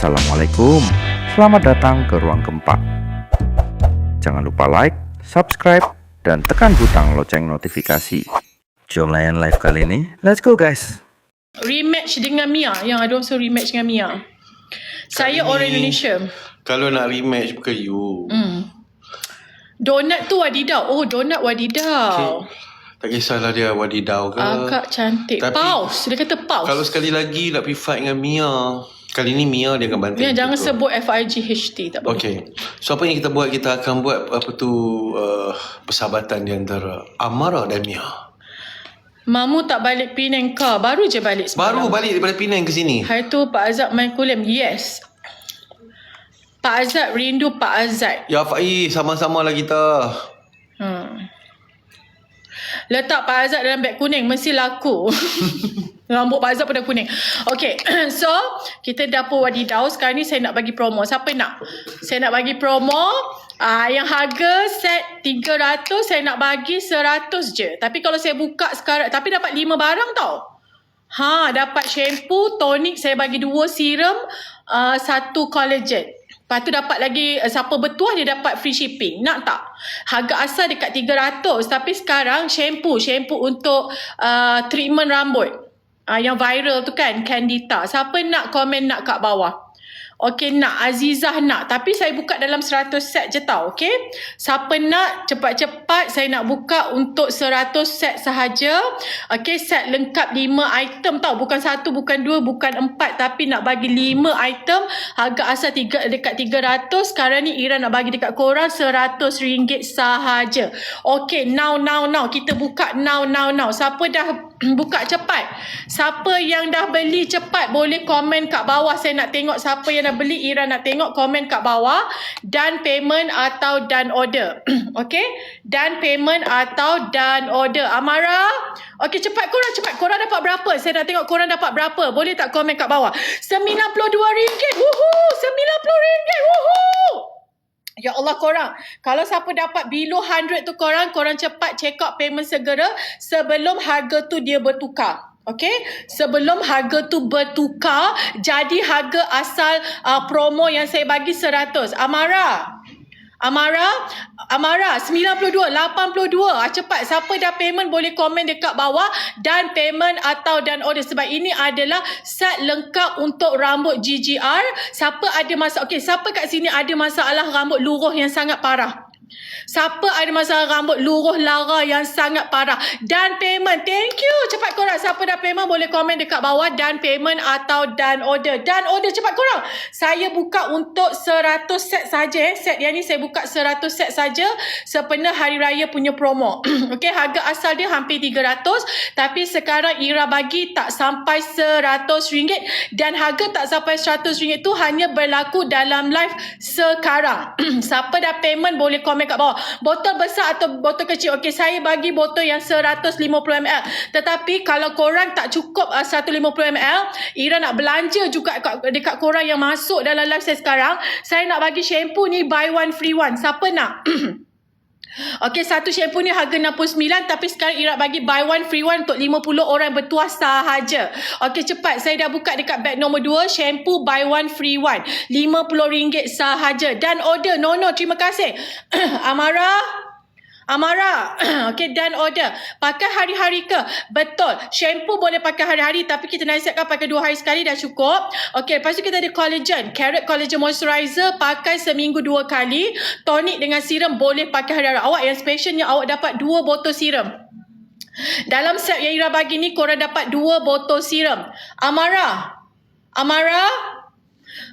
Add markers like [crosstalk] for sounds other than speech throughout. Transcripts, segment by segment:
Assalamualaikum. Selamat datang ke ruang keempat. Jangan lupa like, subscribe, dan tekan butang loceng notifikasi. Jom layan live kali ini. Let's go guys. rematch dengan Mia yang ada also rematch dengan Mia. Saya Kali orang ni- Indonesia. Kalau nak rematch bukan you. Hmm. Donat tu wadidau. Oh, donat wadidau. Tak kisahlah dia wadidau ke. Akak cantik. Tapi- paus. Dia kata paus. Kalau sekali lagi nak pergi fight dengan Mia. Kali ni Mia dia akan banting. Ya, jangan betul. sebut FIGHT. Tak boleh. Okay. So apa yang kita buat? Kita akan buat apa tu uh, persahabatan di antara Amara dan Mia. Mamu tak balik Penang kau. Baru je balik Baru semalam. balik daripada Penang ke sini. Hari tu Pak Azad main kulim. Yes. Pak Azad rindu Pak Azad. Ya Faiz, sama-sama lah kita. Hmm. Letak Pak Azad dalam beg kuning mesti laku. [laughs] Rambut Pak Azad pun dah kuning. Okay. [clears throat] so, kita dapur wadidau. Sekarang ni saya nak bagi promo. Siapa nak? Saya nak bagi promo. Ah, yang harga set 300 saya nak bagi 100 je. Tapi kalau saya buka sekarang tapi dapat 5 barang tau. Ha, dapat shampoo, tonik saya bagi dua serum, uh, satu collagen. Lepas tu dapat lagi uh, siapa bertuah dia dapat free shipping. Nak tak? Harga asal dekat 300 tapi sekarang shampoo, shampoo untuk uh, treatment rambut. Uh, yang viral tu kan Candida. Siapa nak komen nak kat bawah. Okey nak Azizah nak. Tapi saya buka dalam 100 set je tau okey? Siapa nak cepat-cepat saya nak buka untuk 100 set sahaja. Okey set lengkap 5 item tau. Bukan satu bukan dua bukan empat. Tapi nak bagi 5 item harga asal tiga, dekat 300 sekarang ni Ira nak bagi dekat korang 100 ringgit sahaja. Okey now now now. Kita buka now now now. Siapa dah [clears throat] buka cepat. Siapa yang dah beli cepat boleh komen kat bawah. Saya nak tengok siapa yang dah beli. Ira nak tengok komen kat bawah. Dan payment atau dan order. [clears throat] Okey? Dan payment atau dan order. Amara? Okey cepat korang cepat. Korang dapat berapa? Saya nak tengok korang dapat berapa. Boleh tak komen kat bawah? RM92 woohoo! RM90 woohoo Ya Allah korang. Kalau siapa dapat below 100 tu korang Korang cepat check out payment segera Sebelum harga tu dia bertukar. Okay? Sebelum harga tu bertukar Jadi harga asal uh, promo yang saya bagi 100 Amara Amara Amara 92 82 ah, Cepat. Siapa dah payment boleh komen dekat bawah. Dan payment atau dan order. Sebab ini adalah set lengkap untuk rambut GGR Siapa ada masalah Okay siapa kat sini ada masalah rambut luruh yang sangat parah Siapa ada masalah rambut luruh lara yang sangat parah dan payment. Thank you. Cepat korang. Siapa dah payment boleh komen dekat bawah dan payment atau dan order. Dan order cepat korang. Saya buka untuk 100 set saja. Eh. Set yang ni saya buka 100 set saja sepenuh hari raya punya promo. [clears throat] Okey, harga asal dia hampir 300 tapi sekarang Ira bagi tak sampai RM100 dan harga tak sampai RM100 tu hanya berlaku dalam live sekarang. [clears throat] Siapa dah payment boleh komen kat bawah. Botol besar atau botol kecil. Okey, saya bagi botol yang 150ml. Tetapi kalau korang tak cukup uh, 150ml, Ira nak belanja juga kat, dekat korang yang masuk dalam live saya sekarang. Saya nak bagi shampoo ni buy one free one. Siapa nak? [clears throat] Okey, satu shampoo ni harga 69 tapi sekarang Ira bagi buy one free one untuk 50 orang bertuah sahaja. Okey, cepat. Saya dah buka dekat beg nombor 2, shampoo buy one free one. RM50 sahaja. Dan order. No, no, terima kasih. [clears throat] Amara, Amara, [clears throat] okay dan order. Pakai hari-hari ke? Betul. Shampoo boleh pakai hari-hari tapi kita nasihatkan pakai dua hari sekali dah cukup. Okay, lepas tu kita ada collagen. Carrot collagen moisturizer pakai seminggu dua kali. Tonik dengan serum boleh pakai hari-hari. Awak yang specialnya awak dapat dua botol serum. Dalam set yang Ira bagi ni korang dapat dua botol serum. Amara. Amara.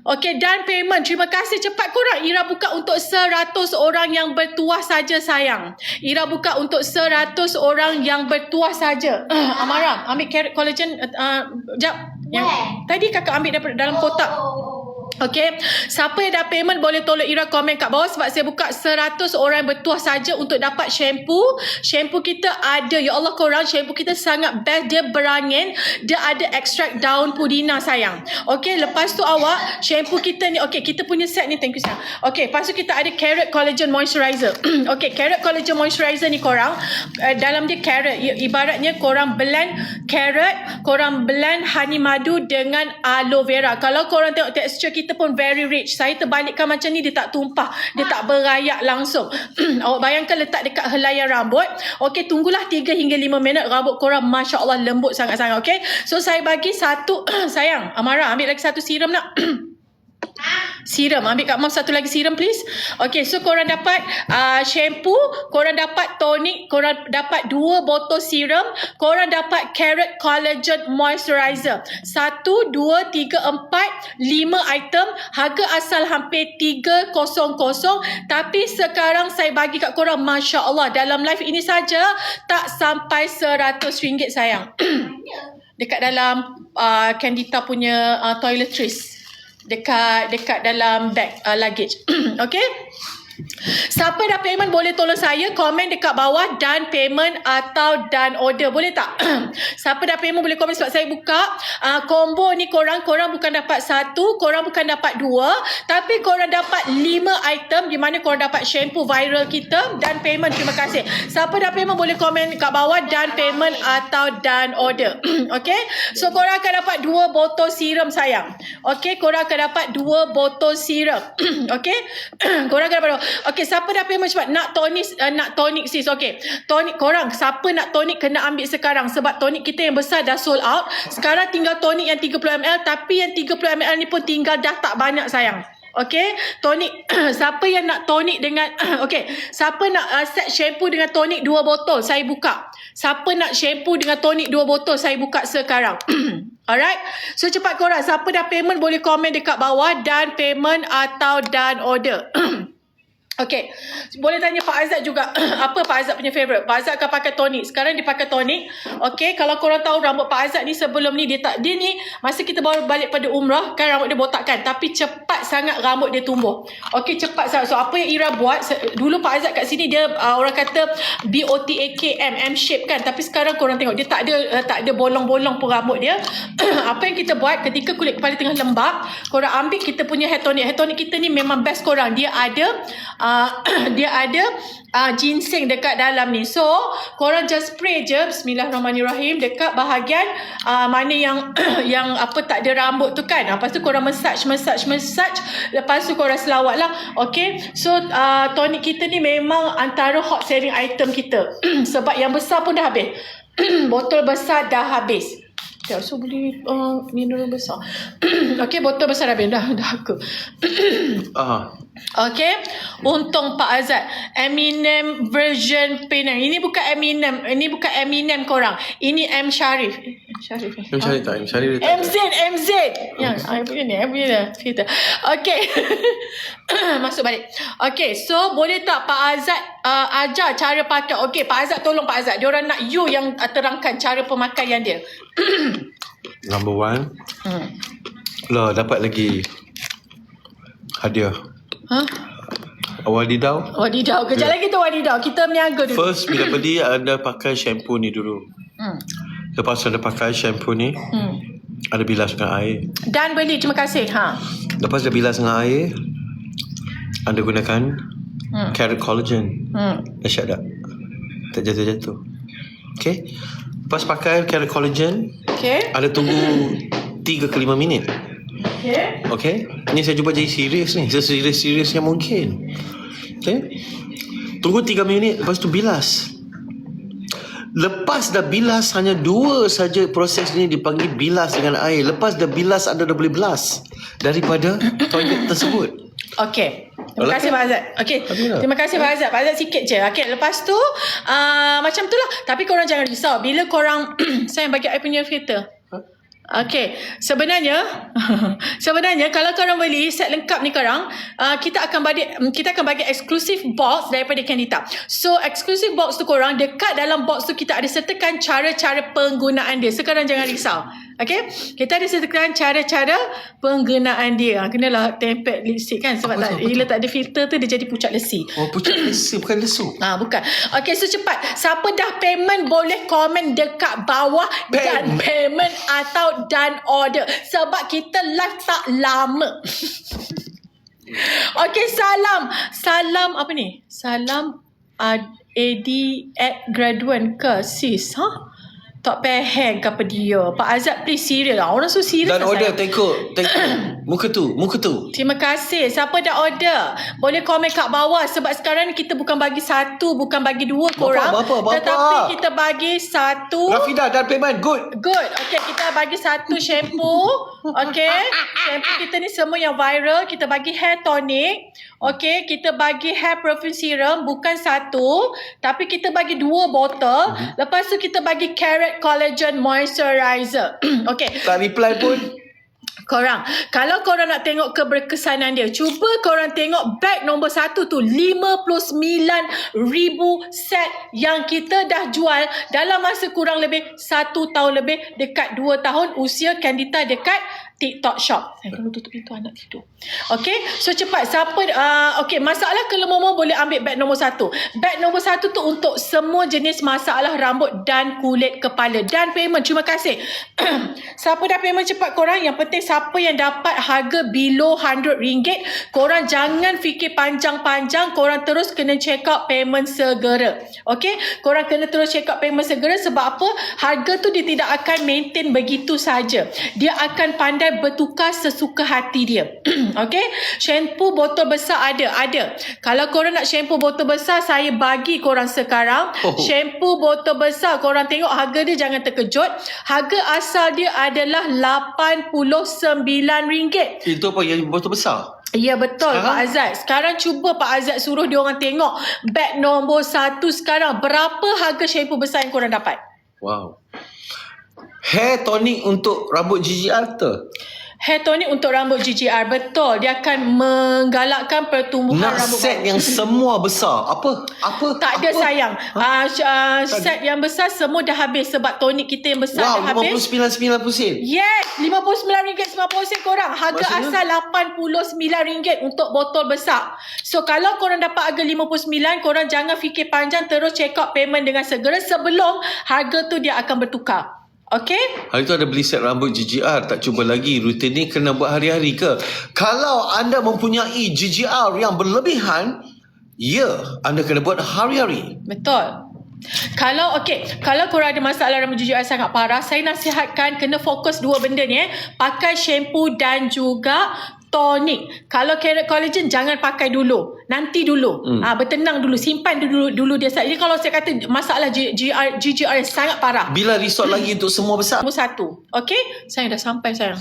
Okey dan payment. Terima kasih cepat korang. Ira buka untuk 100 orang yang bertuah saja sayang. Ira buka untuk 100 orang yang bertuah saja. Uh, Amara, ambil collagen uh, uh, jap. Yang tadi kakak ambil daripada dalam kotak. Okey, siapa yang dah payment boleh tolong Ira komen kat bawah sebab saya buka 100 orang bertuah saja untuk dapat shampoo. Shampoo kita ada, ya Allah korang, shampoo kita sangat best. Dia berangin, dia ada ekstrak daun pudina sayang. Okey, lepas tu awak, shampoo kita ni, okey, kita punya set ni, thank you sayang. Okey, lepas tu kita ada carrot collagen moisturizer. [clears throat] okey, carrot collagen moisturizer ni korang, uh, dalam dia carrot, I- ibaratnya korang blend carrot, korang blend honey madu dengan aloe vera. Kalau korang tengok tekstur kita kita pun very rich. Saya terbalikkan macam ni dia tak tumpah. Dia tak berayak langsung. [clears throat] Awak bayangkan letak dekat helaian rambut. Okey, tunggulah 3 hingga 5 minit rambut korang Masya Allah lembut sangat-sangat. Okey. So saya bagi satu [clears throat] sayang. Amara ambil lagi satu serum nak. [clears throat] Serum. Ambil kat mom satu lagi serum please. Okay, so korang dapat uh, shampoo, korang dapat tonic, korang dapat dua botol serum, korang dapat carrot collagen moisturizer. Satu, dua, tiga, empat, lima item. Harga asal hampir tiga kosong kosong. Tapi sekarang saya bagi kat korang, Masya Allah. Dalam live ini saja, tak sampai seratus ringgit sayang. Dekat dalam uh, Candita punya uh, toiletries dekat dekat dalam bag uh, luggage. [clears throat] okay? Siapa dah payment boleh tolong saya komen dekat bawah dan payment atau dan order boleh tak? [clears throat] Siapa dah payment boleh komen sebab saya buka uh, combo ni korang korang bukan dapat satu, korang bukan dapat dua, tapi korang dapat lima item di mana korang dapat shampoo viral kita dan payment terima kasih. Siapa dah payment boleh komen dekat bawah dan payment atau dan order. [clears throat] okay? So korang akan dapat dua botol serum sayang. Okay? Korang akan dapat dua botol serum. [clears throat] okay? korang akan dapat dua. Okay, siapa dah payment cepat? Nak tonic, uh, nak tonic sis. Okay. Tonic, korang, siapa nak tonic kena ambil sekarang. Sebab tonic kita yang besar dah sold out. Sekarang tinggal tonic yang 30ml. Tapi yang 30ml ni pun tinggal dah tak banyak sayang. Okay, tonic. [clears throat] siapa yang nak tonic dengan, [clears throat] okay. Siapa nak uh, set shampoo dengan tonic dua botol, saya buka. Siapa nak shampoo dengan tonic dua botol, saya buka sekarang. [clears throat] Alright. So cepat korang. Siapa dah payment boleh komen dekat bawah dan payment atau dan order. Okay. Boleh tanya Pak Azad juga. [clears throat] apa Pak Azad punya favourite? Pak Azad akan pakai tonic. Sekarang dia pakai tonic. Okay. Kalau korang tahu rambut Pak Azad ni sebelum ni dia tak. Dia ni masa kita baru balik pada umrah. Kan rambut dia botak kan. Tapi cepat sangat rambut dia tumbuh. Okay. Cepat sangat. So apa yang Ira buat. Dulu Pak Azad kat sini dia uh, orang kata B-O-T-A-K-M. M-shape kan. Tapi sekarang korang tengok. Dia tak ada uh, tak ada bolong-bolong pun rambut dia. [clears throat] apa yang kita buat ketika kulit kepala tengah lembab. Korang ambil kita punya hair tonic. Hair tonic kita ni memang best korang. Dia ada uh, [clears throat] dia ada uh, ginseng dekat dalam ni. So, korang just spray je bismillahirrahmanirrahim dekat bahagian uh, mana yang [clears throat] yang apa tak ada rambut tu kan. Lepas tu korang massage massage massage lepas tu korang selawat lah. Okay. So, uh, tonic kita ni memang antara hot selling item kita. [clears throat] Sebab yang besar pun dah habis. Botol besar dah habis. Ya, so beli uh, mineral besar. okay, botol besar dah habis. Dah, dah aku. Ah, Okay. Untung Pak Azad. Eminem version Penang. Ini bukan Eminem. Ini bukan Eminem korang. Ini M. Sharif. Eh, M. Sharif. eh? M Syarif tak? M Syarif dia tak. MZ, MZ. Ya, I punya ni, I punya ni. Okay. [coughs] Masuk balik. Okay, so boleh tak Pak Azad uh, ajar cara pakai? Okay, Pak Azad tolong Pak Azad. Diorang nak you yang uh, terangkan cara pemakaian dia. Number one. Hmm. Lah, dapat lagi hadiah. Ha? Wadidau. Wadidau. Kejap lagi tu wadidau. Kita meniaga dulu. First, bila beli, anda pakai shampoo ni dulu. Hmm. Lepas anda pakai shampoo ni, Hmm. ada bilas dengan air. Dan beli. Terima kasih. Ha. Lepas dah bilas dengan air, anda gunakan Hmm. carrot collagen. Hmm. Dahsyat tak? Tak jatuh-jatuh. Okay. Lepas pakai carrot collagen, Okay. anda tunggu 3 ke 5 minit. Okay. Okay. Ni saya cuba jadi serius ni. Seserius-seriusnya mungkin. Okay. Tunggu 3 minit. Lepas tu bilas. Lepas dah bilas hanya dua saja proses ni dipanggil bilas dengan air. Lepas dah bilas anda dah boleh belas daripada [coughs] toilet tersebut. Okay. Terima kasih Pak Azad. Okay. Alhamdulillah. Terima kasih Pak Azad. Pak Azad sikit je. Okay. Lepas tu, uh, macam tu lah. Tapi korang jangan risau. Bila korang, [coughs] saya bagi I punya filter. Okay, sebenarnya [laughs] sebenarnya kalau korang beli set lengkap ni korang, uh, kita akan bagi kita akan bagi eksklusif box daripada Candita. So eksklusif box tu korang dekat dalam box tu kita ada sertakan cara-cara penggunaan dia. Sekarang jangan risau. Okay, kita ada sertakan cara-cara penggunaan dia. Ha, kenalah tempel lipstick kan sebab tak, bila tak ada filter tu dia jadi pucat lesi. Oh, pucat lesu bukan lesu. Ah bukan. Okey, so cepat. Siapa dah payment boleh komen dekat bawah dan payment atau dan order sebab kita live tak lama. [laughs] Okey, salam. Salam apa ni? Salam ad, AD at graduan ke sis? Ha? Tak payah ke apa dia. Pak Azad please serius lah. Orang so serius Dan lah order sayang. tengok Tengok [clears throat] Muka tu Muka tu Terima kasih. Siapa dah order? Boleh komen kat bawah sebab sekarang ni kita bukan bagi satu, bukan bagi dua korang. bapa, bapa. Tetapi kita bagi satu. Rafida dan payment Good Good. Okay, kita bagi satu shampoo. [laughs] Okay. Shampoo kita ni semua yang viral. Kita bagi hair tonic. Okay, kita bagi hair perfume serum. Bukan satu. Tapi kita bagi dua botol. Lepas tu kita bagi carrot collagen moisturizer. [clears throat] okay. Tak reply pun Korang, kalau korang nak tengok keberkesanan dia, cuba korang tengok bag nombor satu tu, 59,000 set yang kita dah jual dalam masa kurang lebih satu tahun lebih, dekat dua tahun usia Candita dekat TikTok shop. Saya tunggu tutup pintu anak tidur. Okay, so cepat. Siapa, uh, okay, masalah kelemomo boleh ambil bag nombor satu. Bag nombor satu tu untuk semua jenis masalah rambut dan kulit kepala. Dan payment, terima kasih. [clears throat] siapa dah payment cepat korang, yang penting siapa yang dapat harga below RM100, korang jangan fikir panjang-panjang, korang terus kena check out payment segera. Okay, korang kena terus check out payment segera sebab apa? Harga tu dia tidak akan maintain begitu saja. Dia akan pandai bertukar sesuka hati dia. [clears throat] okay? Shampoo botol besar ada. Ada. Kalau korang nak shampoo botol besar, saya bagi korang sekarang. Oh. Shampoo botol besar, korang tengok harga dia jangan terkejut. Harga asal dia adalah RM89. Itu apa yang botol besar Ya betul Sekarang? Pak Azad. Sekarang cuba Pak Azad suruh dia orang tengok bag nombor satu sekarang. Berapa harga shampoo besar yang korang dapat? Wow Hair tonic untuk rambut GGR tu Hair tonic untuk rambut GGR. Betul. Dia akan menggalakkan pertumbuhan Nak rambut set baru. yang semua besar Apa? Apa? Tak ada sayang. Uh, uh, set yang besar semua dah habis sebab tonik kita yang besar Wow dah habis. RM59.90 sen Yes, RM59.90 korang. Harga Maksudnya? asal RM89 untuk botol besar. So kalau korang dapat harga RM59, korang jangan fikir panjang terus check out payment dengan segera sebelum harga tu dia akan bertukar. Okay? Hari tu ada beli set rambut GGR Tak cuba lagi Rutin ni kena buat hari-hari ke Kalau anda mempunyai GGR yang berlebihan Ya Anda kena buat hari-hari Betul. Kalau okey, kalau korang ada masalah rambut GGR sangat parah, saya nasihatkan kena fokus dua benda ni eh. Pakai shampoo dan juga tonik. Kalau carrot collagen jangan pakai dulu. Nanti dulu. Hmm. Ah bertenang dulu, simpan dulu dulu dia. Jadi kalau saya kata masalah GGR GGR sangat parah. Bila resort lagi untuk semua besar Nombor satu. Okey? Saya dah sampai sayang.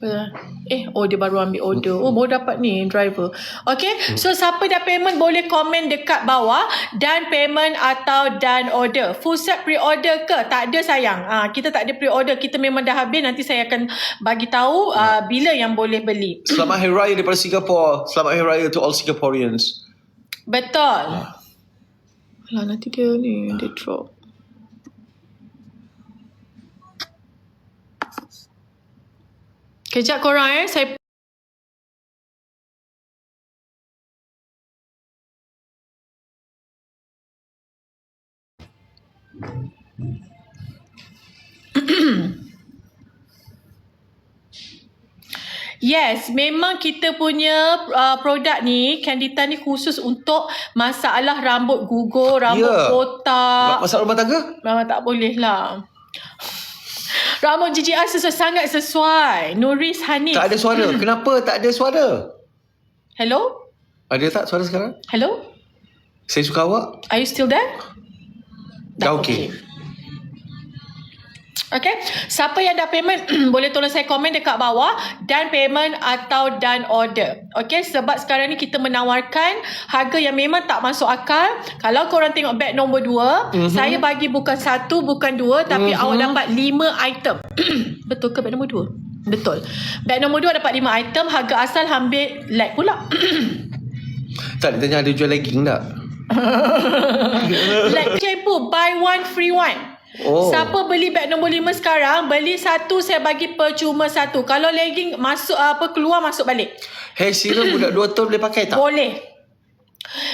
Eh, oh dia baru ambil order. Oh, baru dapat ni driver. Okay, so siapa dah payment boleh komen dekat bawah dan payment atau dan order. Full set pre-order ke? Tak ada sayang. Ah, kita tak ada pre-order. Kita memang dah habis. Nanti saya akan bagi tahu ah, bila yang boleh beli. Selamat Hari Raya daripada Singapore Selamat Hari Raya to all Singaporeans Betul. Alah, nanti dia ni, dia drop. Kejap korang eh. Saya Yes, memang kita punya uh, produk ni, Candita ni khusus untuk masalah rambut gugur, rambut Ya. botak. Masalah rumah tangga Memang tak boleh lah. Rambut GGR sesuai, sangat sesuai. Nuris Hanif. Tak ada suara [clears throat] Kenapa tak ada suara Hello? Ada tak suara sekarang Hello? Saya suka awak Are you still there? Dah okey Okay. Siapa yang dah payment [clears throat] boleh tolong saya komen dekat bawah dan payment atau dan order. Okay. Sebab sekarang ni kita menawarkan harga yang memang tak masuk akal. Kalau korang tengok bag nombor 2, mm-hmm. saya bagi bukan satu, bukan dua tapi mm-hmm. awak dapat lima item. [clears throat] Betul ke bag nombor 2? Betul. Bag nombor 2 dapat lima item. Harga asal hampir lag pula. [clears throat] Tak dia tanya ada jual legging tak [laughs] lag shampoo buy one free one. Oh. Siapa beli beg nombor 5 sekarang, beli satu saya bagi percuma satu. Kalau legging masuk apa keluar masuk balik. Hair serum [clears throat] budak 2 tahun boleh pakai tak Boleh.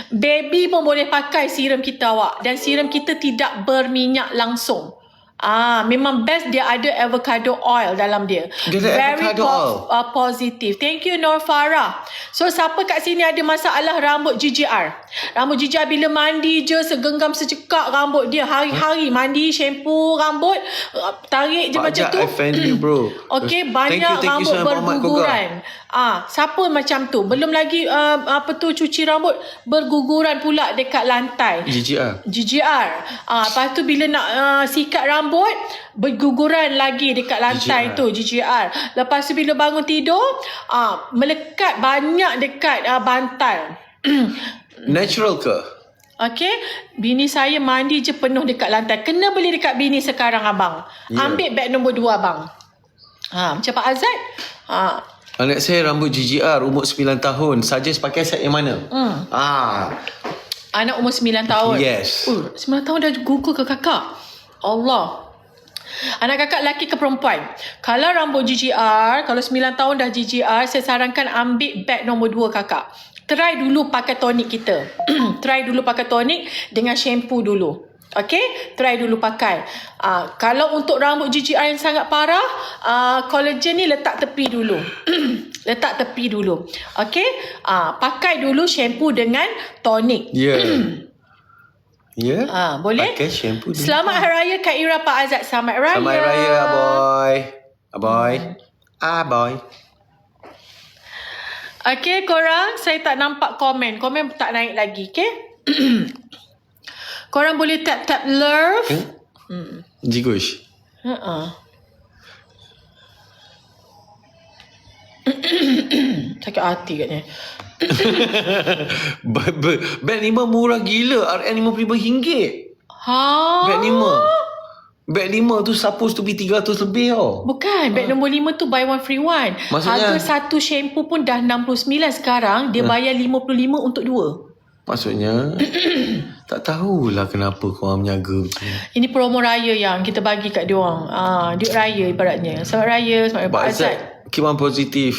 Baby pun boleh pakai serum kita awak dan serum kita tidak berminyak langsung. Ah, memang best dia ada avocado oil dalam dia. Dia ada avocado oil? Uh, positive. Thank you Nur Farah. So siapa kat sini ada masalah rambut GGR? Rambut GGR bila mandi je segenggam secekak rambut dia hari-hari mandi shampoo rambut uh, tarik je Pak macam tu. [clears throat] You, bro. Okey, Thank banyak you, thank you, rambut Saudara Muhammad Koga. berguguran. Ah, siapa macam tu? Belum lagi uh, apa tu cuci rambut berguguran pula dekat lantai. GGR. GGR. Ah, lepas tu bila nak uh, sikat rambut, berguguran lagi dekat lantai GGR. tu GGR. Lepas tu bila bangun tidur, ah, melekat banyak dekat uh, bantal. [clears throat] Natural ke? Okey, bini saya mandi je penuh dekat lantai. Kena beli dekat bini sekarang abang. Ya. Ambil beg nombor dua abang. Ha, macam Pak Azad. Ha, Anak saya rambut GGR umur 9 tahun. Suggest pakai set yang mana? Hmm. Ah, anak umur 9 tahun. Yes. Uh, 9 tahun dah gugur ke kakak? Allah. Anak kakak lelaki ke perempuan? Kalau rambut GGR, kalau 9 tahun dah GGR, saya sarankan ambil beg nombor 2 kakak. Try dulu pakai tonik kita. [clears throat] Try dulu pakai tonik dengan shampoo dulu. Okay? Try dulu pakai. Uh, kalau untuk rambut GGR yang sangat parah, uh, collagen ni letak tepi dulu. [clears throat] letak tepi dulu. Okay? Uh, pakai dulu shampoo dengan tonik. ya. [clears throat] Ya? Ah, boleh? Pakai shampoo dulu. Selamat Hari Raya Kak Ira Pak Azad. Selamat Raya. Selamat Raya, aboy. Aboy. Aboy. Okay, korang. Saya tak nampak komen. Komen tak naik lagi, okay? [clears throat] korang boleh tap-tap love. Hmm? Jigush. Uh-uh. [coughs] Sakit hati katnya. [laughs] Ba- ba- Beg lima murah gila. RM55. Ha? Beg lima. Beg lima tu supposed to be 300 lebih tau. Bukan, beg nombor 5 tu buy one free one. Maksudnya- Harga satu shampoo pun dah 69 sekarang, dia bayar 55 untuk dua. Maksudnya [coughs] tak tahulah kenapa korang menyaga macam ni. Ini promo raya yang kita bagi kat dia orang. Ah, duit raya ibaratnya. Selamat raya, selamat raya Pak Azad. Keep on positive.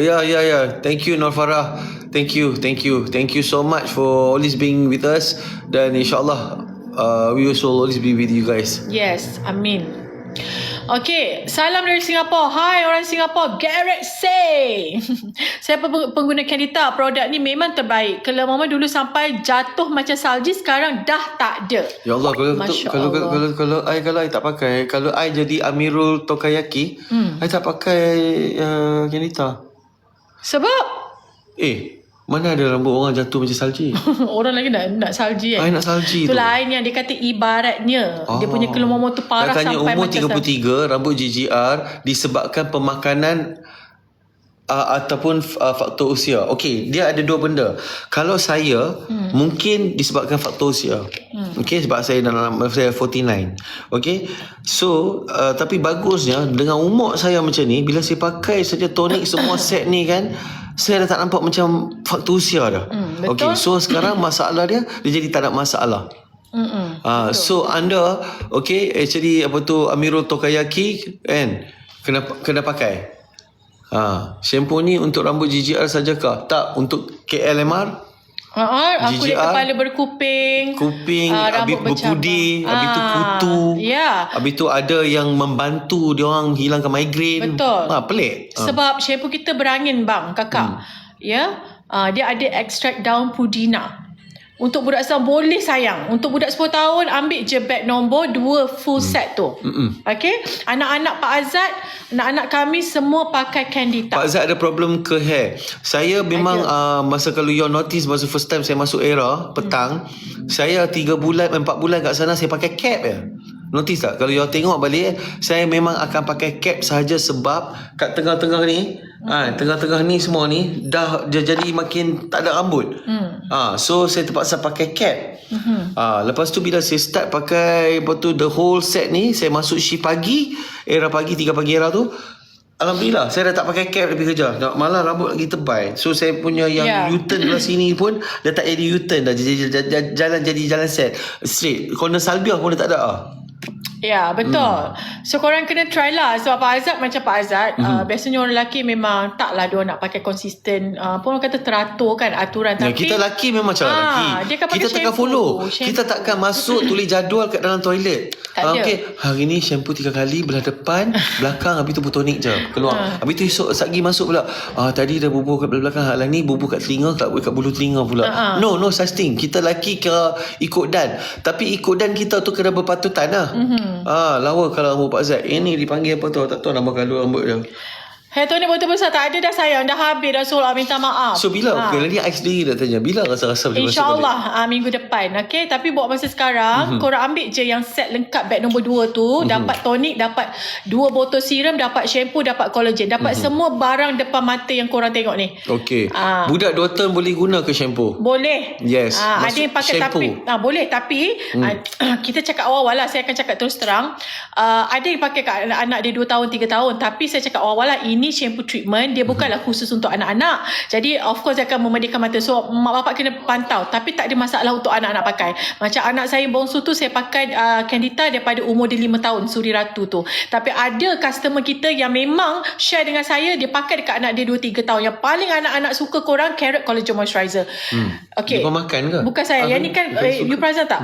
Ya, ya, ya. Thank you Nur Farah. Thank you, thank you. Thank you so much for always being with us. Dan insyaAllah, uh, we also always be with you guys. Yes, amin. Okay, salam dari Singapura. Hai orang Singapura. Garrett say. [laughs] Saya peng- pengguna Candida. Produk ni memang terbaik. Kalau mama dulu sampai jatuh macam salji, sekarang dah tak ada. Ya Allah, kalau Masya kalau kalau Allah. kalau kalau I kalau I tak pakai, kalau I jadi Amirul Tokayaki, Hmm. I tak pakai uh, Janita. Sebab Eh, mana ada rambut orang jatuh macam salji? [laughs] orang lagi nak nak salji I kan. nak salji tu. Itulah lain yang dia kata ibaratnya. Dia punya keluar tu parah Katanya sampai umur macam 33 rambut GGR disebabkan pemakanan uh, ataupun uh, faktor usia. Okey, dia ada dua benda. Kalau saya hmm. mungkin disebabkan faktor usia. Hmm. Okey, sebab saya dalam saya 49. Okey. So, uh, tapi bagusnya dengan umur saya macam ni bila saya pakai saja tonik semua [coughs] set ni kan saya dah tak nampak macam faktor usia dah. Hmm, betul. so sekarang masalah dia dia jadi tak ada masalah. Mm-mm. Ah, so anda okay actually apa tu Amirul Tokayaki kan kena kena pakai. Ha, shampoo ni untuk rambut GGR sajakah? Tak, untuk KLMR, Ha, aku dia GGR, kepala berkuping. kuping, ah, habis rambut bercabang. habis tu Ah, kutu. Ya. Habis tu ada yang membantu dia orang hilangkan migrain. Betul. Ha, pelik. Ha. Sebab shampoo kita berangin bang, kakak. Hmm. Ya. Uh, dia ada ekstrak daun pudina. Untuk budak sayang boleh sayang. Untuk budak 10 tahun ambil je beg nombor 2 full set tu. Mm-mm. Okay. Anak-anak Pak Azad, anak-anak kami semua pakai Candita. Pak Zat ada problem ke hair. Saya memang uh, masa kalau you notice masa first time saya masuk era petang, hmm. saya 3 bulan 4 bulan kat sana saya pakai cap je. Notice tak? Kalau you tengok balik saya memang akan pakai cap sahaja sebab kat tengah-tengah ni, hmm. ha, tengah-tengah ni semua ni dah dia jadi makin tak ada rambut. Hmm. Ha, so saya terpaksa pakai cap. Hmm. Ha, lepas tu bila saya start pakai apa tu the whole set ni, saya masuk shift pagi, era pagi 3 pagi era tu, Alhamdulillah saya dah tak pakai cap lebih kerja. Nak malah rambut lagi tebal. So saya punya yang Ya. yeah. U-turn belah sini pun dah tak jadi U-turn dah. Jadi jalan, jalan jadi jalan set straight. Corner salbiah pun dah tak ada ah. Ya, betul. So korang kena try lah sebab Pak Azad macam Pak Azad, Mhm. uh, biasanya orang lelaki memang taklah dia nak pakai konsisten uh, pun orang kata teratur kan aturan Ya, tapi kita lelaki memang macam Ah, lelaki. dia akan pakai Kita takkan follow. Shampoo. Kita takkan masuk [laughs] tulis jadual kat dalam toilet. Tak Ah, ada. Okey, hari ni shampoo tiga kali belah depan, [laughs] belakang habis tu botonik je keluar. Ah. Habis tu esok sagi masuk pula. Ah tadi dah bubuh kat belakang, hal ni bubuh kat telinga kat kat bulu telinga pula. Ah, ah. No, no such thing. Kita lelaki kira ikut dan. Tapi ikut dan kita tu kena berpatutan lah. Ah, lawa kalau rambut Pak Zat. Ini dipanggil apa tu? Tak tahu nama kalau rambut dia. Hair tonic botol besar tak ada dah sayang. Dah habis dah soal minta maaf. So bila Ah. okay, nanti I sendiri dah tanya bila rasa-rasa boleh masuk balik? InsyaAllah uh, minggu depan okay? Tapi buat masa sekarang Mhm. mm-hmm. Korang ambil je yang set lengkap Beg nombor 2 tu mm-hmm. Dapat tonik Dapat dua botol serum Dapat shampoo Dapat collagen Dapat mm-hmm. semua barang Depan mata yang korang tengok ni Okey. Ah. Budak 2 tahun boleh guna ke shampoo? boleh. Yes. Ah, ada yang pakai shampoo. tapi ah, boleh tapi ah, [clears throat] kita cakap awal-awal lah saya akan cakap terus terang. Ah, ada yang pakai kat anak-anak dia 2 tahun 3 tahun tapi saya cakap awal-awal lah ini shampoo treatment dia bukanlah khusus untuk anak-anak. Jadi of course dia akan memediakan mata. So mak bapak kena pantau tapi tak ada masalah untuk anak-anak pakai. Macam anak saya bongsu tu saya pakai uh, Candida daripada umur dia 5 tahun Suri Ratu tu. Tapi ada customer kita yang memang share dengan saya dia pakai dekat anak dia 2 3 tahun. Yang paling anak-anak suka korang carrot collagen moisturizer. Hmm. Okay. Dia makan ke? Bukan saya. Ah, Yang ni kan bukan eh, suka. you perasan tak?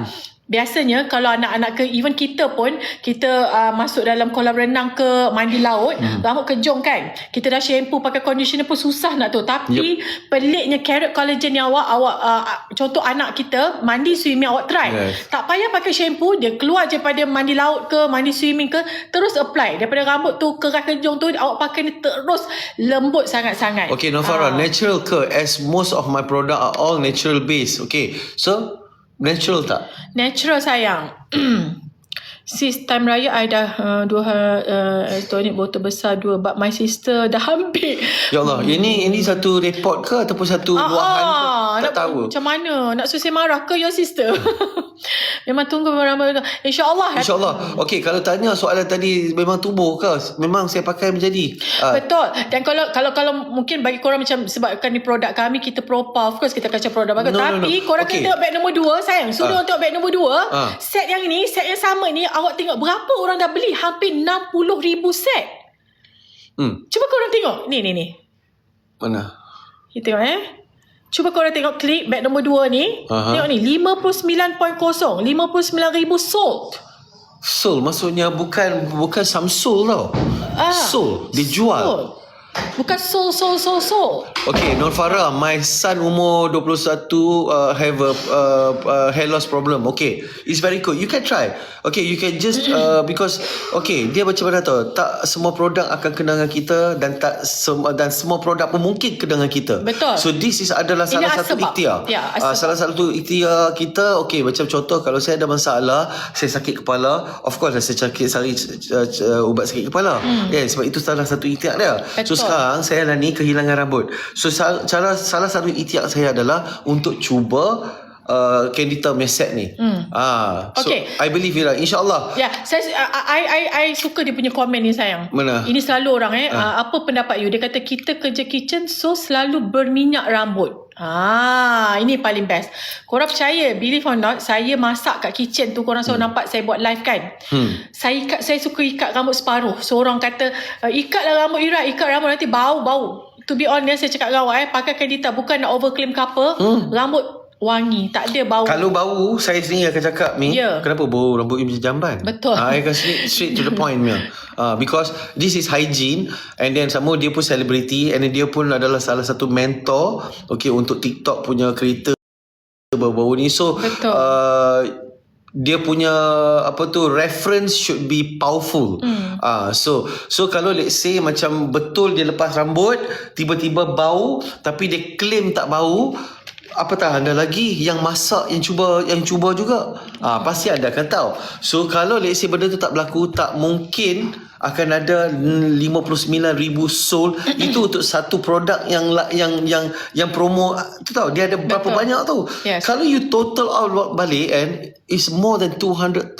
Biasanya kalau anak-anak ke even kita pun kita uh, masuk dalam kolam renang ke mandi laut, hmm. rambut kejong kan. Kita dah shampoo pakai conditioner pun susah nak tu. Tapi yep. peliknya carrot collagen yang awak awak uh, contoh anak kita mandi swimming awak try. Yes. Tak payah pakai shampoo, dia keluar je pada mandi laut ke mandi swimming ke terus apply. Daripada rambut tu kerah kejong tu awak pakai ni terus lembut sangat-sangat. Okay, Novara, Ah. natural ke? As most of my product are all natural based. Okay, so natural tak? Natural sayang. [clears throat] Sis time raya I dah uh, dua uh, tonic botol besar dua but my sister [laughs] dah ambil. Ya Allah, ini ini satu report ke ataupun satu luahan ke? Tak nak, tahu. Macam mana? Nak susah marah ke your sister? [laughs] Memang tunggu ramai InsyaAllah. InsyaAllah. Okey, kalau tanya soalan tadi memang tubuh ke? Memang saya pakai menjadi. Ah, Betul. Dan kalau kalau kalau mungkin bagi korang macam sebabkan ni produk kami kita propa of course kita kacau produk bagus No, no, tapi no. korang Okay. kena tengok beg nombor 2 sayang. Suruh Ah. tengok beg nombor 2. Ah. Set yang ni, set yang sama ni awak tengok berapa orang dah beli? Hampir 60,000 set. hmm, Cuba korang tengok. Ni ni ni. mana? Kita tengok eh. Cuba korang tengok klik beg nombor 2 ni. Aha. Tengok ni 59.0. 59,000 sold. Soul maksudnya bukan bukan Samsul tau. Ah. Soul, dia jual. Sold. Bukan sold, sold, sold, sold. Okay, Nur Farah, my son umur 21 uh, have a uh, uh, hair loss problem. Okay, it's very good. You can try. Okay, you can just uh, because okay, dia macam mana tau? Tak semua produk akan kena dengan kita dan tak semua dan semua produk pun mungkin kena dengan kita. Betul. So this is adalah Ini salah satu ikhtiar. Ya, uh, salah satu ikhtiar kita okay macam contoh kalau saya ada masalah, saya sakit kepala, of course saya sakit cari uh, uh, ubat sakit kepala. Hmm. Yeah, sebab itu salah satu ikhtiar dia. So Betul. Sekarang saya lah ni kehilangan rambut. So cara salah satu ikhtiar saya adalah untuk cuba uh, Candida punya set ni. Hmm. Ah, so Okay. I believe lah. InsyaAllah. Ya, saya I, I I suka dia punya komen ni sayang. Mana? Ini selalu orang eh. Uh, apa pendapat you? Dia kata kita kerja kitchen so selalu berminyak rambut. Ah, ini paling best. Korang percaya, believe or not, saya masak kat kitchen tu korang selalu nampak saya buat live kan. Hmm. Saya ikat saya suka ikat rambut separuh. So orang kata, uh, ikatlah rambut Ira, ikat rambut nanti bau-bau. To be honest, saya cakap dengan awak eh, pakai Candida bukan nak overclaim ke apa. Hmm. Rambut wangi, tak ada bau. Kalau bau, saya sendiri akan cakap ni, Ya. kenapa bau rambut you macam jamban? Betul. Ah, I akan straight, straight to the point punya. [laughs] Uh, because this is hygiene and then sama dia pun celebrity and then dia pun adalah salah satu mentor okay untuk TikTok punya creator baru-baru ni. So Betul. uh, dia punya apa tu reference should be powerful. Hmm. Ah so so kalau let's say macam betul dia lepas rambut tiba-tiba bau tapi dia claim tak bau apatah anda lagi yang masak yang cuba yang cuba juga. Ah pasti anda akan tahu. So kalau let's say benda tu tak berlaku tak mungkin akan ada 59,000 sold [clears throat] itu untuk satu produk yang yang yang yang promo tu tahu dia ada berapa Betul. banyak tu. Yes. Kalau you total out balik and is more than 200,000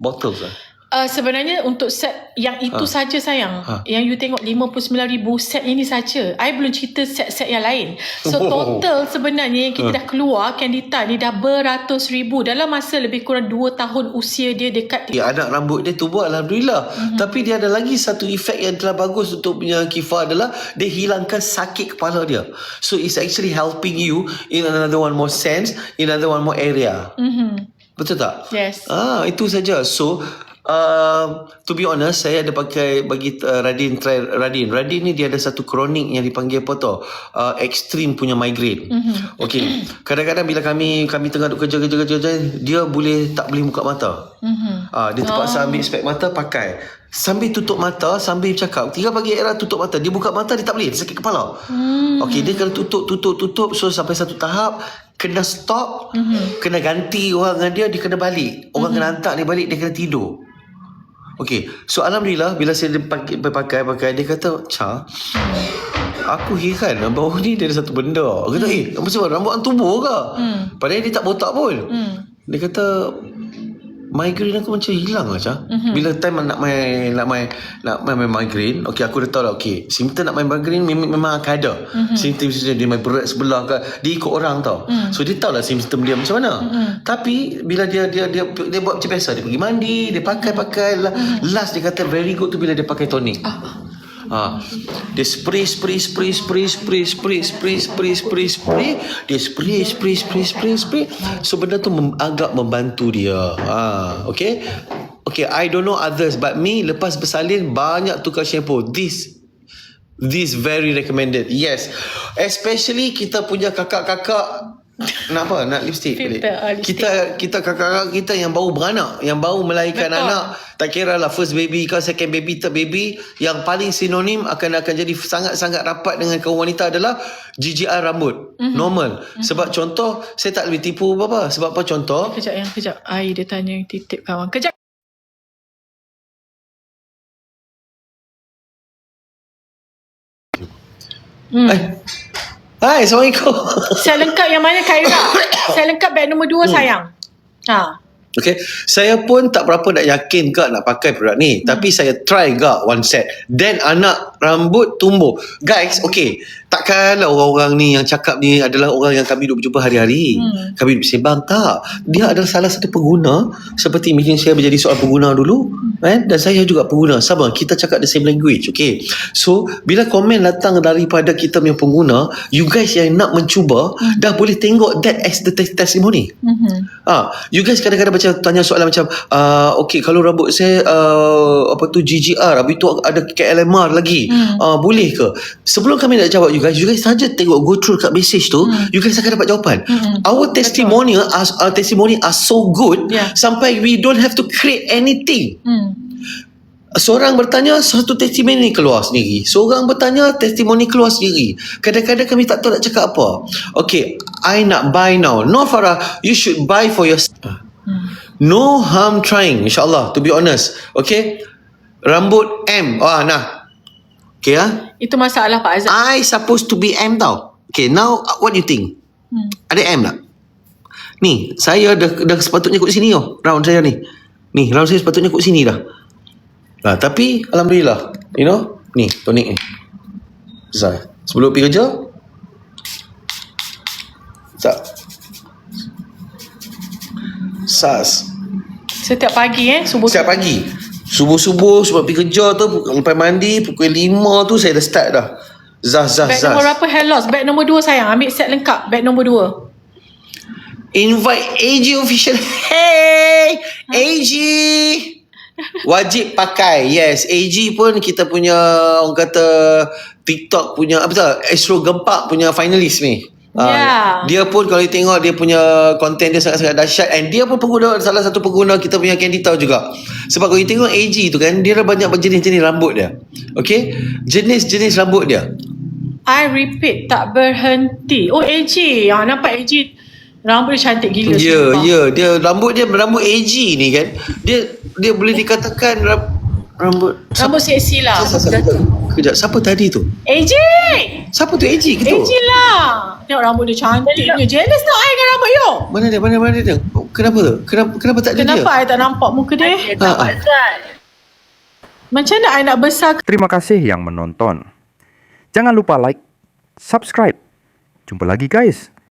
bottles lah. Uh, sebenarnya untuk set yang itu Ha. saja sayang. Ha. Yang you tengok 59,000 set ini saja. I belum cerita set-set yang lain. So Oh. total sebenarnya yang kita Ha. dah keluar Candita ni dah beratus ribu dalam masa lebih kurang 2 tahun usia dia dekat Ya, anak rambut dia tumbuh Alhamdulillah. Mm-hmm. Tapi dia ada lagi satu efek yang telah bagus untuk punya kifah adalah dia hilangkan sakit kepala dia. So it's actually helping you in another one more sense, in another one more area. Mhm. Betul tak? Yes. Ah, itu saja. So Uh, to be honest saya ada pakai bagi uh, Radin try Radin Radin ni dia ada satu kronik yang dipanggil apa tau uh, extreme punya migraine mm-hmm. okay kadang-kadang bila kami kami tengah duk kerja kerja kerja kerja dia boleh tak boleh buka mata Mhm. Ah, dia terpaksa ambil spek mata pakai. Sambil tutup mata, sambil bercakap. Tiga pagi era tutup mata. Dia buka mata, dia tak boleh. Dia sakit kepala. Hmm. Okey, dia kena tutup, tutup, tutup. So, sampai satu tahap, kena stop. Hmm. Kena ganti orang dengan dia, dia kena balik. Orang hmm. kena hantar dia balik, dia kena tidur. Okey, so Alhamdulillah, bila saya pakai, pakai, pakai, dia kata, Cha, Aku heran bawah ni dia ada satu benda. Aku kata, eh, apa sebab rambut hang tumbuh ke? Hmm. Padahal dia tak botak pun. Hmm. Dia kata migraine aku macam hilang lah Cah. Mm-hmm. Bila time nak main nak main nak main, main migraine, okey aku dah tahu lah okey. Simptom nak main migraine memang, memang akan ada. Mm-hmm. Simptom dia main berat sebelah ke, dia ikut orang tau. Mm. So dia tahu lah simptom dia macam mana. Mm-hmm. Tapi bila dia dia dia dia buat macam biasa, dia pergi mandi, dia pakai-pakai mm-hmm. last dia kata very good tu bila dia pakai tonic. Ah. Ha. Dia spray spray spray spray spray spray spray spray spray spray dia spray spray spray spray spray so benda tu mem- agak membantu dia ha okay okay I don't know others but me lepas bersalin banyak tukar shampoo this this very recommended yes especially kita punya kakak-kakak nak apa? Nak lipstick? Filter, ah, lipstick. Kita kita kakak-kakak kita yang baru beranak, yang baru melahirkan Betul. anak, tak kira lah first baby ke second baby, third baby, yang paling sinonim akan akan jadi sangat-sangat rapat dengan kaum wanita adalah GGR rambut. Mm-hmm. Normal. Mm-hmm. Sebab contoh, saya tak boleh tipu apa-apa. Sebab apa contoh? Kejap yang kejap. Ai dia tanya titip kawan. Kejap. Hmm. Eh. Hai, Assalamualaikum. Saya lengkap yang mana Kak Ira? [coughs] Saya lengkap beg nombor dua sayang. Ha. Okay, saya pun tak berapa nak yakin ke nak pakai produk ni. Hmm. Tapi saya try ke one set. Then anak rambut tumbuh. Guys, okay. Takkanlah orang-orang ni yang cakap ni adalah orang yang kami duduk berjumpa hari-hari. Hmm. Kami duduk sembang. Tak. Dia adalah salah satu pengguna. Seperti mungkin saya menjadi seorang pengguna dulu. Eh? Dan saya juga pengguna. Sama. Kita cakap the same language. Okay. So, bila komen datang daripada kita punya pengguna, you guys yang nak mencuba, Hmm. dah boleh tengok that as the te- testimony. Mhm. Ah, you guys kadang-kadang macam tanya soalan macam uh, okay kalau rambut saya uh, apa tu GGR habis tu ada KLMR lagi. Hmm. Uh, boleh ke? Sebelum kami nak jawab you guys, you guys saja tengok go through kat message tu, Hmm. you guys akan dapat jawapan. Hmm. Our testimonial are, our testimony are so good Yeah. sampai we don't have to create anything. Hmm. Seorang bertanya satu testimoni keluar sendiri. Seorang bertanya testimoni keluar sendiri. Kadang-kadang kami tak tahu nak cakap apa. Okay, I nak buy now. No Farah, you should buy for yourself. No harm trying, insyaAllah, to be honest. Okay, rambut M. Ah, nah. Okay ah. Itu masalah Pak Azad. I supposed to be M tau. Okay, now what do you think? Hmm. Ada M tak? Ni, saya dah, dah sepatutnya kat sini tau. Round saya ni. Ni, round saya sepatutnya kat sini dah. Nah, tapi Alhamdulillah. You know? Ni, tonik ni. Besar. Sebelum pergi kerja. Tak. Sas. Setiap pagi eh subuh. Setiap pagi. Subuh-subuh sebab pergi kerja tu lepas mandi pukul 5 tu saya dah start dah. Zaz zaz Beg zaz. nombor berapa hair loss? Beg nombor dua sayang. Ambil set lengkap. Beg nombor dua. Invite AG official. [laughs] Hey, AG. Wajib pakai. Yes, AG pun kita punya orang kata TikTok punya apa tu? Astro Gempak punya finalis ni. Ah, Yeah. Dia pun kalau you tengok dia punya konten dia sangat-sangat dahsyat and dia pun pengguna salah satu pengguna kita punya Candita juga. Sebab kalau you tengok AG tu kan dia ada banyak jenis-jenis rambut dia. Okay? Jenis-jenis rambut dia. I repeat tak berhenti. Oh AG. Ah nampak AG rambut dia cantik gila. Ya, yeah, ya. Yeah. Dia rambut dia rambut AG ni kan. Dia dia boleh dikatakan ram, rambut Rambut seksi lah. Siapa, kejap, siapa tadi tu? AG. Siapa tu AG ke tu? AG lah. Tengok rambut dia cantiknya. Jealous tak I dengan rambut you? Mana dia? Mana mana dia? Oh, Kenapa? Kenapa kenapa tak ada Kenapa dia? I tak nampak muka dia? Tak ah. Azad. Macam mana I nak besar Terima kasih yang menonton. Jangan lupa like, subscribe. Jumpa lagi guys.